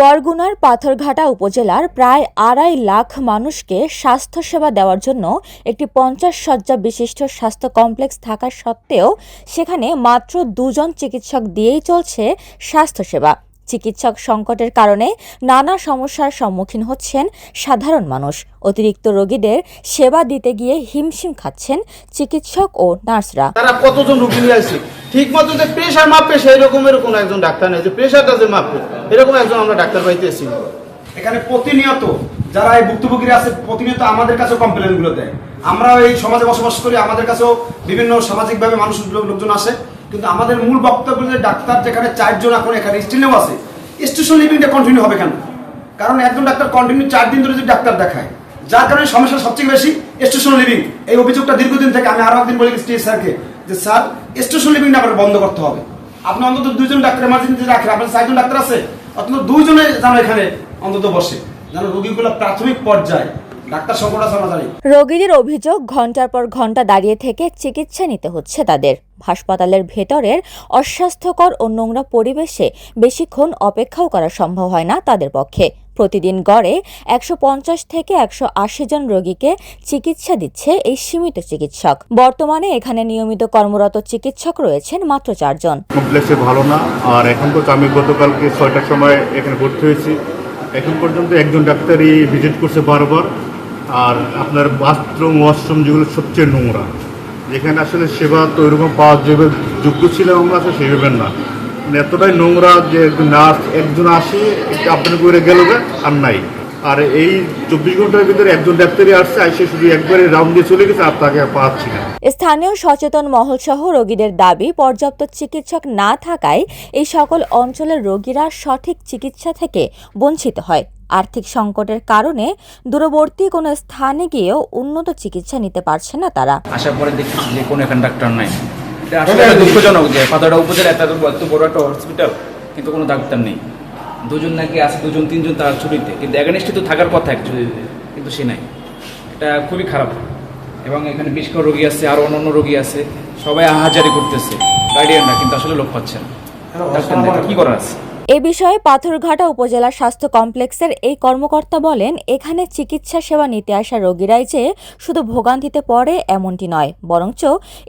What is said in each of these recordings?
বরগুনার পাথরঘাটা উপজেলার প্রায় আড়াই লাখ মানুষকে স্বাস্থ্যসেবা দেওয়ার জন্য একটি পঞ্চাশ শয্যা বিশিষ্ট স্বাস্থ্য কমপ্লেক্স থাকা সত্ত্বেও সেখানে মাত্র দুজন চিকিৎসক দিয়েই চলছে স্বাস্থ্যসেবা। চিকিৎসক সংকটের কারণে নানা সমস্যার সম্মুখীন হচ্ছেন সাধারণ মানুষ। অতিরিক্ত রোগীদের সেবা দিতে গিয়ে হিমশিম খাচ্ছেন চিকিৎসক ও নার্সরা। তারা কতজন রুগী নিয়ে ঠিক মতো যে প্রেশার মাপবে সেই রকমের কোনো একজন ডাক্তার নেই, যে প্রেশারটা যে মাপবে এরকম একজন আমরা ডাক্তার পাইতে এসেছি। এখানে প্রতিনিয়ত যারা এই ভুক্তভোগীরা আছে, প্রতিনিয়ত আমাদের কাছেও কমপ্লেনগুলো দেয়। আমরা এই সমাজে বসবাস করি, আমাদের কাছেও বিভিন্ন সামাজিকভাবে মানুষ লোকজন আসে। কিন্তু আমাদের মূল বক্তব্য যে ডাক্তার যেখানে চারজন এখন এখানে স্টিলেও আছে স্টেশন লিভিংটা কন্টিনিউ হবে কেন? কারণ একজন ডাক্তার কন্টিনিউ চার দিন ধরে যদি ডাক্তার দেখায়, যার কারণে সমস্যা সবচেয়ে বেশি স্টেশন লিভিং এই অভিযোগটা দীর্ঘদিন থেকে আমি আরও একদিন বলে গেছি স্যারকে যে, স্যার, স্টেশন লিভিংটা আবার বন্ধ করতে হবে। আপনি অন্তত দুইজন ডাক্তার এমার্জেন্সি রাখেন। আপনার চারজন ডাক্তার আছে? অন্তত দুইজনে যেন এখানে অন্তত বসে। যেন রোগীগুলো প্রাথমিক পর্যায়ে রোগীদের অভিযোগ ঘণ্টার পর ঘণ্টা দাঁড়িয়ে থেকে চিকিৎসা নিতে হচ্ছে তাদের। হাসপাতালের ভেতরের অস্বাস্থ্যকর ও নোংরা পরিবেশে বেশিক্ষণ অপেক্ষাও করা সম্ভব হয় না তাদের পক্ষে। প্রতিদিন গড়ে একশো পঞ্চাশ থেকে একশো আশি জন রোগীকে চিকিৎসা দিচ্ছে এই সীমিত চিকিৎসক। বর্তমানে এখানে নিয়মিত কর্মরত চিকিৎসক রয়েছেন মাত্র চারজন। ভালো না, আর এখন তো আমি গতকালকে ছয়টার সময় এখানে ভর্তি হয়েছি। এখন পর্যন্ত একজন ডাক্তারই ভিজিট করছে বারবার, আর আপনার বাথরুম, ওয়াশরুম যেগুলো সবচেয়ে নোংরা। যেখানে আসলে সেবা তো ওইরকম পাওয়ার যেভাবে যোগ্য ছিল আমরা সেইভাবে না। এতটাই নোংরা যে একজন নার্স একজন আসে আপনার করে গেল গে, আর নাই। আর এই চব্বিশ ঘণ্টার ভিতরে একজন ডাক্তারই আসছে আসে শুধু একবারে রাউন্ড দিয়ে চলে গেছে আর তাকে পাচ্ছি না। স্থানীয় সচেতন মহলসহ রোগীদের দাবি পর্যাপ্ত চিকিৎসক না থাকায় এই সকল অঞ্চলের রোগীরা সঠিক চিকিৎসা থেকে বঞ্চিত হয়। আর্থিক সংকটের কারণে দূরবর্তী কোনো স্থানে গিয়েও উন্নত চিকিৎসা নিতে পারছে না তারা। আসার পরে দেখতেছি যে কোনো এখানে ডাক্তার নাই। আসলে দুঃখজনক যে পাতাটা উপজেলা এত এত বড় একটা হসপিটাল কিন্তু কোনো ডাক্তার নেই। দুজন নাকি আছে দুজন তিনজন তার ছুটিতে। কিন্তু এগানিষ্টি তো থাকার কথা অ্যাকচুয়ালি কিন্তু সে নাই। এটা খুবই খারাপ। এবং এখানে বিষ রোগী আছে আর অন্যান্য রোগী আছে। সবাই আহাজারি করতেছে। গার্ডিয়ানরা কিন্তু আসলে লোক পাচ্ছে না। কি করার আছে? এ বিষয়ে পাথরঘাটা উপজেলা স্বাস্থ্য কমপ্লেক্সের এই কর্মকর্তা বলেন, এখানে চিকিৎসা সেবা নিতে আসা রোগীরাই যে শুধু ভোগান্তিতে পড়ে এমনটি নয়, বরঞ্চ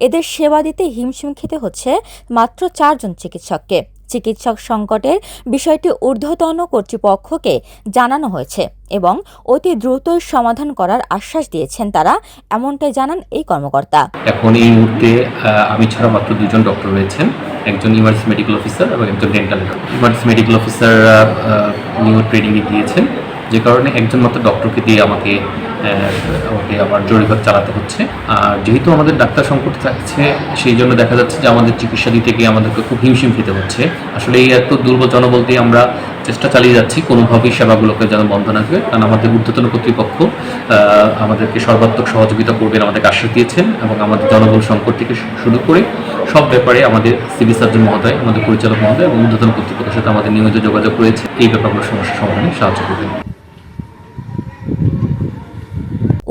এদের সেবা দিতে হিমশিম খেতে হচ্ছে মাত্র চারজন চিকিৎসককে। চিকিৎসক সংকটের বিষয়টি ঊর্ধ্বতন কর্তৃপক্ষকে জানানো হয়েছে এবং অতি দ্রুতই সমাধান করার আশ্বাস দিয়েছেন তারা, এমনটাই জানান এই কর্মকর্তা। এখন এই মুহূর্তে আমি ছাড়া মাত্র দুজন ডক্টর রয়েছেন, একজন ইমার্জেন্সি মেডিকেল অফিসার এবং একজন dental emergency medical officer new ট্রেনিংয়ে গিয়েছেন, যে কারণে একজন মাত্র ডক্টরকে দিয়ে আমাকে আমাকে আবার জরুরিভাবে চালাতে হচ্ছে। আর যেহেতু আমাদের ডাক্তার সংকট থাকছে, সেই জন্য দেখা যাচ্ছে যে আমাদের চিকিৎসা দিতে গিয়ে আমাদেরকে খুব হিমশিম খেতে হচ্ছে। আসলে এই এত দুর্বল জনবল দিয়ে আমরা চেষ্টা চালিয়ে যাচ্ছি, কোনোভাবেই সেবাগুলোকে যেন বন্ধ না হবে কারণ আমাদের ঊর্ধ্বতন কর্তৃপক্ষ আমাদেরকে সর্বাত্মক সহযোগিতা করবেন আমাদেরকে আশ্বাস দিয়েছেন এবং আমাদের জনবল সংকট থেকে শুরু করে সব ব্যাপারে আমাদের সিভিল সার্জন মহোদয়, আমাদের পরিচালক মহোদয় এবং ঊর্ধ্বতন কর্তৃপক্ষের সাথে আমাদের নিয়মিত যোগাযোগ রয়েছে। এই ব্যাপারগুলো সমস্যা সমাধানে সাহায্য করবেন।